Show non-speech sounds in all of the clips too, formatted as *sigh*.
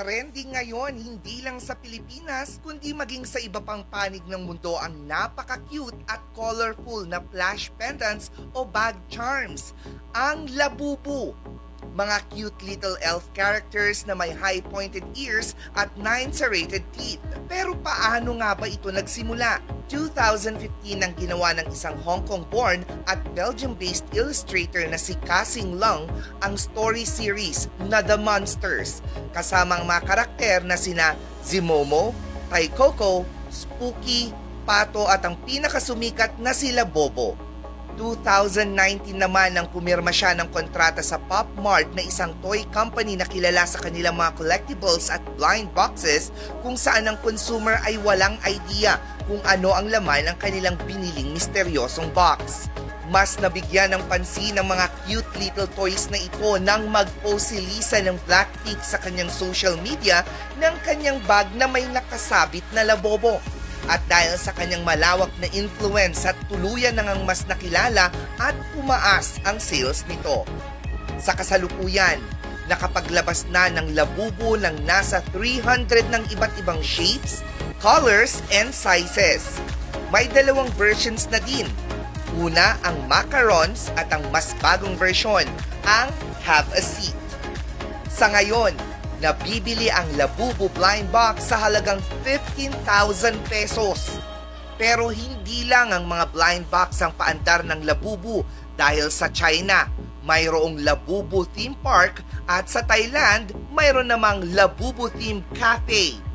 Trending ngayon hindi lang sa Pilipinas kundi maging sa iba pang panig ng mundo ang napaka-cute at colorful na flash pendants o bag charms. Ang labubu. Mga cute little elf characters na may high pointed ears at nine serrated teeth. Pero paano nga ba ito nagsimula? 2015 nang ginawa ng isang Hong Kong-born at Belgium-based illustrator na si Kasing Lung ang story series na The Monsters kasama ang mga karakter na sina Zimomo, Tai Coco, Spooky, Pato at ang pinakasumikat na sila Bobo. 2019 naman nang pumirma siya ng kontrata sa Pop Mart na isang toy company na kilala sa kanilang mga collectibles at blind boxes kung saan ang consumer ay walang idea kung ano ang laman ng kanilang biniling misteryosong box. Mas nabigyan ng pansin ng mga cute little toys na ito nang mag-post si Lisa ng Blackpink sa kanyang social media ng kanyang bag na may nakasabit na labobo. At dahil sa kanyang malawak na influence at tuluyan nang ang mas nakilala at tumaas ang sales nito. Sa kasalukuyan, nakapaglabas na ng labubo ng nasa 300 ng iba't ibang shapes, colors, and sizes. May dalawang versions na din. Una ang macarons at ang mas bagong version, ang have a seat. Sa ngayon, nabibili ang Labubu blind box sa halagang 15,000 pesos. Pero hindi lang ang mga blind box ang paandar ng Labubu dahil sa China, mayroong Labubu theme park at sa Thailand, mayroon namang Labubu theme cafe.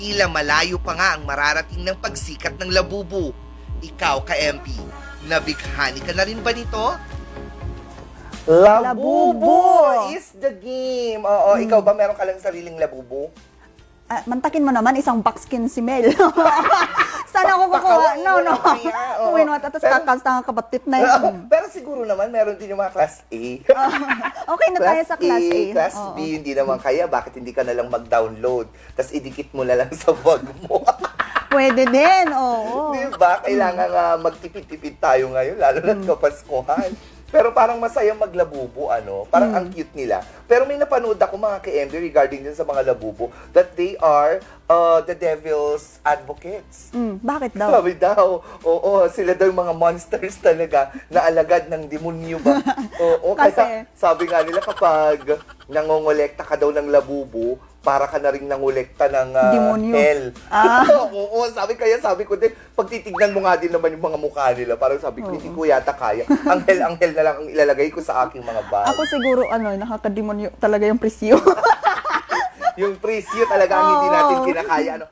Tila malayo pa nga ang mararating ng pagsikat ng Labubu. Ikaw ka MP, nabighani ka na rin ba nito? Labubo is the game. Oo, ikaw ba meron ka lang sariling labubo? Ah, mantakin mo naman, isang box kin si Mel. *laughs* Sana ako kukuha. No, no. Kuwin *laughs* mo, tapos Pero- kakastang kabatit na yun. Pero siguro naman meron din yung mga class A. *laughs* okay na tayo sa class A. Class. B, hindi naman kaya. Bakit hindi ka na lang mag-download? Tapos idikit mo na lang *laughs* sa bag mo. Pwede din, oo. Di ba? Kailangan nga magtipid-tipid tayo ngayon, lalo na Mm. kapaskuhan. Pero parang masaya maglabubo, ano? Parang Mm. ang cute nila. Pero may napanood ako mga ka-MB regarding din sa mga labubo that they are uh, the devil's advocates. Mm, bakit daw? Sabi daw, oo, sila daw yung mga monsters talaga na alagad ng demonyo ba? *laughs* Oo, Kasi- kaya sabi nga nila kapag nangongolekta ka daw ng labubo, para ka na rin nangolekta ng ah, Demonyo. hell. Ah. *laughs* oo, sabi kaya sabi ko din, pag titignan mo nga din naman yung mga mukha nila, parang sabi ko, hindi ko yata kaya. Ang hell, ang hell na lang ang ilalagay ko sa aking mga bag. Ako siguro, ano, nakakademonyo talaga yung presyo. *laughs* yung presyo talaga ang hindi natin Oo. kinakaya. Ano?